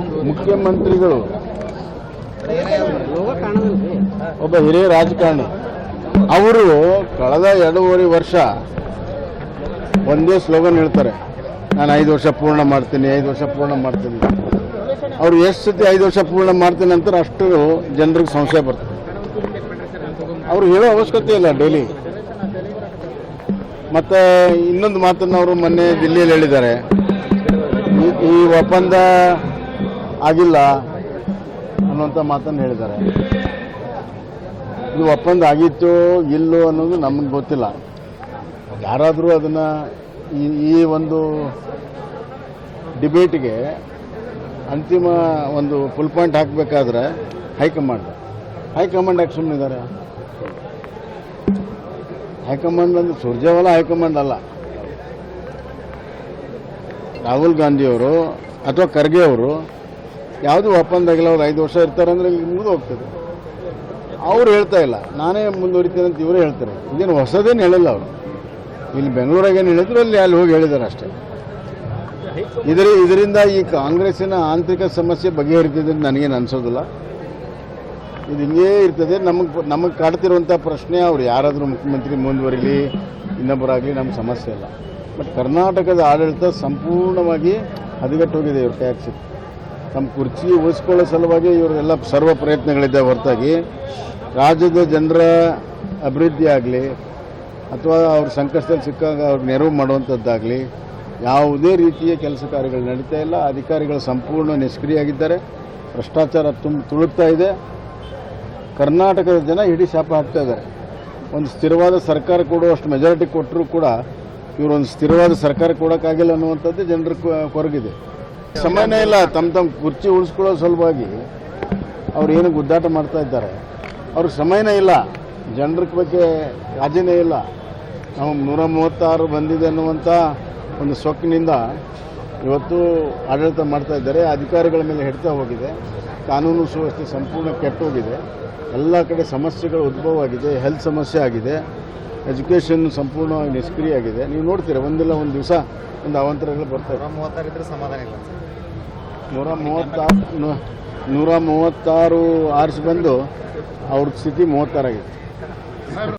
ಮುಖ್ಯಮಂತ್ರಿಗಳು. ಒಬ್ಬ ಹಿರಿಯ ರಾಜಕಾರಣಿ. ಅವರು ಕಳೆದ ಎರಡೂವರೆ ವರ್ಷ ಒಂದೇ ಸ್ಲೋಗನ್ ಹೇಳ್ತಾರೆ. ನಾನು ಐದು ವರ್ಷ ಪೂರ್ಣ ಮಾಡ್ತೀನಿ, ಐದು ವರ್ಷ ಪೂರ್ಣ ಮಾಡ್ತೀನಿ. ಅವ್ರು ಎಷ್ಟು ಸತಿ ಐದು ವರ್ಷ ಪೂರ್ಣ ಮಾಡ್ತೀನಿ ಅಂತಾರೆ ಅಷ್ಟು ಜನರಿಗೆ ಸಂಶಯ ಬರ್ತದೆ. ಅವ್ರು ಹೇಳೋ ಅವಶ್ಯಕತೆ ಇಲ್ಲ ಡೈಲಿ. ಮತ್ತು ಇನ್ನೊಂದು ಮಾತನ್ನು ಅವರು ಮೊನ್ನೆ ದಿಲ್ಲಿಯಲ್ಲಿ ಹೇಳಿದ್ದಾರೆ. ಈ- ಒಪ್ಪಂದ ಆಗಿಲ್ಲ ಅನ್ನುವಂಥ ಮಾತನ್ನು ಹೇಳಿದ್ದಾರೆ. ಇದು ಒಪ್ಪಂದ ಆಗಿತ್ತು ಇಲ್ಲೋ ಅನ್ನೋದು ನಮಗೆ ಗೊತ್ತಿಲ್ಲ. ಯಾರಾದರೂ ಅದನ್ನು ಈ ಒಂದು ಡಿಬೇಟ್ಗೆ ಅಂತಿಮ ಒಂದು ಫುಲ್ ಪಾಯಿಂಟ್ ಹಾಕಬೇಕಾದ್ರೆ ಹೈಕಮಾಂಡ್ ಹೈಕಮಾಂಡ್ ಯಾಕೆ ಸುಮ್ಮನಿದ್ದಾರೆ ಹೈಕಮಾಂಡ್ ಅಂದ್ರೆ ಸುರ್ಜೇವಾಲ ಹೈಕಮಾಂಡ್ ಅಲ್ಲ. ರಾಹುಲ್ ಗಾಂಧಿಯವರು ಅಥವಾ ಖರ್ಗೆ ಅವರು ಯಾವುದೂ ಒಪ್ಪಂದ ಆಗಿಲ್ಲ, ಅವ್ರು ಐದು ವರ್ಷ ಇರ್ತಾರೆ ಅಂದರೆ ಮುಗಿದು ಹೋಗ್ತದೆ. ಅವ್ರು ಹೇಳ್ತಾ ಇಲ್ಲ, ನಾನೇ ಮುಂದುವರಿತೀನಿ ಅಂತ ಇವರೇ ಹೇಳ್ತಾರೆ. ಇದೇನು ಹೊಸದೇನು ಹೇಳಲ್ಲ ಅವರು. ಇಲ್ಲಿ ಬೆಂಗಳೂರಾಗೇನು ಹೇಳಿದ್ರು, ಅಲ್ಲಿ ಅಲ್ಲಿ ಹೋಗಿ ಹೇಳಿದ್ದಾರೆ ಅಷ್ಟೇ. ಇದರ, ಇದರಿಂದ ಈ ಕಾಂಗ್ರೆಸ್ಸಿನ ಆಂತರಿಕ ಸಮಸ್ಯೆ ಬಗೆಹರಿತಿದೆ ನನಗೇನು ಅನಿಸೋದಿಲ್ಲ. ಇದು ಹಿಂಗೇ ಇರ್ತದೆ. ನಮಗೆ ನಮಗೆ ಕಾಡ್ತಿರುವಂಥ ಪ್ರಶ್ನೆ, ಅವ್ರು ಯಾರಾದರೂ ಮುಖ್ಯಮಂತ್ರಿ ಮುಂದುವರಿಲಿ ಇನ್ನೊಬ್ಬರಾಗಲಿ ನಮ್ಮ ಸಮಸ್ಯೆ ಇಲ್ಲ. ಬಟ್ ಕರ್ನಾಟಕದ ಆಡಳಿತ ಸಂಪೂರ್ಣವಾಗಿ ಹದಗೆಟ್ಟೋಗಿದೆ ಟ್ಯಾಕ್ಸಿ ಟ್ಯಾಕ್ಸ್ ನಮ್ಮ ಕುರ್ಚಿ ಉಳಿಸ್ಕೊಳ್ಳೋ ಸಲುವಾಗಿ ಇವರೆಲ್ಲ ಸರ್ವ ಪ್ರಯತ್ನಗಳಿದೆ ಹೊರತಾಗಿ. ರಾಜ್ಯದ ಜನರ ಅಭಿವೃದ್ಧಿ ಆಗಲಿ, ಅಥವಾ ಅವ್ರ ಸಂಕಷ್ಟದಲ್ಲಿ ಸಿಕ್ಕಾಗ ಅವ್ರಿಗೆ ನೆರವು ಮಾಡುವಂಥದ್ದಾಗಲಿ, ಯಾವುದೇ ರೀತಿಯ ಕೆಲಸ ಕಾರ್ಯಗಳು ನಡೀತಾ ಇಲ್ಲ. ಅಧಿಕಾರಿಗಳು ಸಂಪೂರ್ಣ ನಿಷ್ಕ್ರಿಯಾಗಿದ್ದಾರೆ ಭ್ರಷ್ಟಾಚಾರ ತುಂಬ ತುಳುಕ್ತಾ ಇದೆ. ಕರ್ನಾಟಕದ ಜನ ಇಡೀ ಶಾಪ ಹಾಕ್ತಾ ಇದ್ದಾರೆ. ಒಂದು ಸ್ಥಿರವಾದ ಸರ್ಕಾರ ಕೊಡುವಷ್ಟು ಮೆಜಾರಿಟಿ ಕೊಟ್ಟರೂ ಕೂಡ ಇವರೊಂದು ಸ್ಥಿರವಾದ ಸರ್ಕಾರ ಕೊಡೋಕ್ಕಾಗಿಲ್ಲ ಅನ್ನುವಂಥದ್ದು ಜನರ ಕೊರಗಿದೆ. ಸಮಯನೇ ಇಲ್ಲ ತಮ್ಮ ತಮ್ಮ ಕುರ್ಚಿ ಉಳಿಸ್ಕೊಳ್ಳೋ ಸಲುವಾಗಿ ಅವ್ರು ಏನು ಗುದ್ದಾಟ ಮಾಡ್ತಾ ಇದ್ದಾರೆ. ಅವ್ರಿಗೆ ಸಮಯನೇ ಇಲ್ಲ ಜನರ ಬಗ್ಗೆ ರಾಜಿನೇ ಇಲ್ಲ. ನಾವು ನೂರ ಮೂವತ್ತಾರು ಬಂದಿದೆ ಅನ್ನುವಂಥ ಒಂದು ಸೊಕ್ಕಿನಿಂದ ಇವತ್ತು ಆಡಳಿತ ಮಾಡ್ತಾ ಇದ್ದಾರೆ, ಅಧಿಕಾರಿಗಳ ಮೇಲೆ ಹಿಡ್ತಾ ಹೋಗಿದೆ. ಕಾನೂನು ಸುವ್ಯವಸ್ಥೆ ಸಂಪೂರ್ಣ ಕೆಟ್ಟೋಗಿದೆ. ಎಲ್ಲ ಕಡೆ ಸಮಸ್ಯೆಗಳು ಉದ್ಭವ ಆಗಿದೆ ಹೆಲ್ತ್ ಸಮಸ್ಯೆ ಆಗಿದೆ. ಎಜುಕೇಷನ್ ಸಂಪೂರ್ಣವಾಗಿ ನಿಷ್ಕ್ರಿಯ ಆಗಿದೆ. ನೀವು ನೋಡ್ತೀರಾ ಒಂದಿಲ್ಲ ಒಂದು ದಿವಸ ಒಂದು ಅವಾಂತರಗಳು ಬರ್ತವೆ ಸಮಾಧಾನ ಇಲ್ಲ. ನೂರ ಮೂವತ್ತಾರು ನೂರ ಮೂವತ್ತಾರು ಆರಿಸಿ ಬಂದು ಅವ್ರ ಸ್ಥಿತಿ ಮೂವತ್ತಾರಾಗಿದೆ.